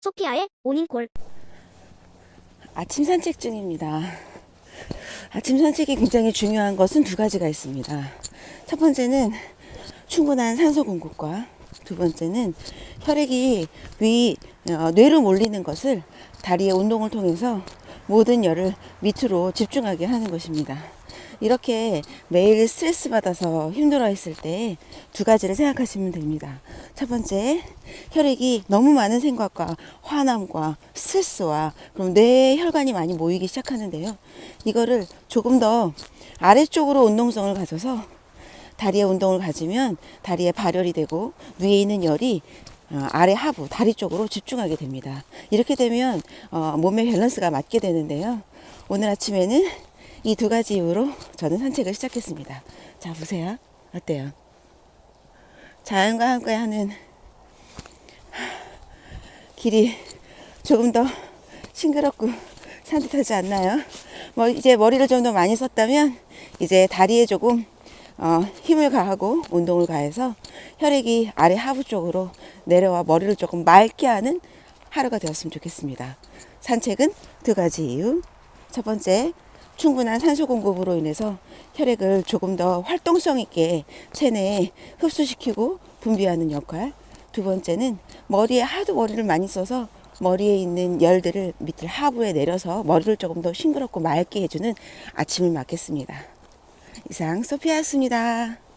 소피아의 모닝콜. 아침 산책 중입니다. 아침 산책이 굉장히 중요한 것은 두 가지가 있습니다. 첫 번째는 충분한 산소 공급과 두 번째는 혈액이 위, 어, 뇌로 몰리는 것을 다리의 운동을 통해서 모든 열을 밑으로 집중하게 하는 것입니다. 이렇게 매일 스트레스 받아서 힘들어 했을 때 두 가지를 생각하시면 됩니다. 첫 번째, 혈액이 너무 많은 생각과 화남과 스트레스와 그럼 뇌에 혈관이 많이 모이기 시작하는데요. 이거를 조금 더 아래쪽으로 운동성을 가져서 다리에 운동을 가지면 다리에 발열이 되고 위에 있는 열이 어, 아래 하부 다리 쪽으로 집중하게 됩니다. 이렇게 되면 어, 몸의 밸런스가 맞게 되는데요. 오늘 아침에는 이 두 가지 이유로 저는 산책을 시작했습니다. 자 보세요. 어때요? 자연과 함께 하는 길이 조금 더 싱그럽고 산뜻하지 않나요? 뭐 이제 머리를 좀 더 많이 썼다면 이제 다리에 조금 어, 힘을 가하고 운동을 가해서 혈액이 아래 하부 쪽으로 내려와 머리를 조금 맑게 하는 하루가 되었으면 좋겠습니다. 산책은 두 가지 이유. 첫 번째, 충분한 산소 공급으로 인해서 혈액을 조금 더 활동성 있게 체내에 흡수시키고 분비하는 역할. 두 번째는 머리에 하도 머리를 많이 써서 머리에 있는 열들을 밑을 하부에 내려서 머리를 조금 더 싱그럽고 맑게 해주는 아침을 맞겠습니다. 이상 소피아였습니다.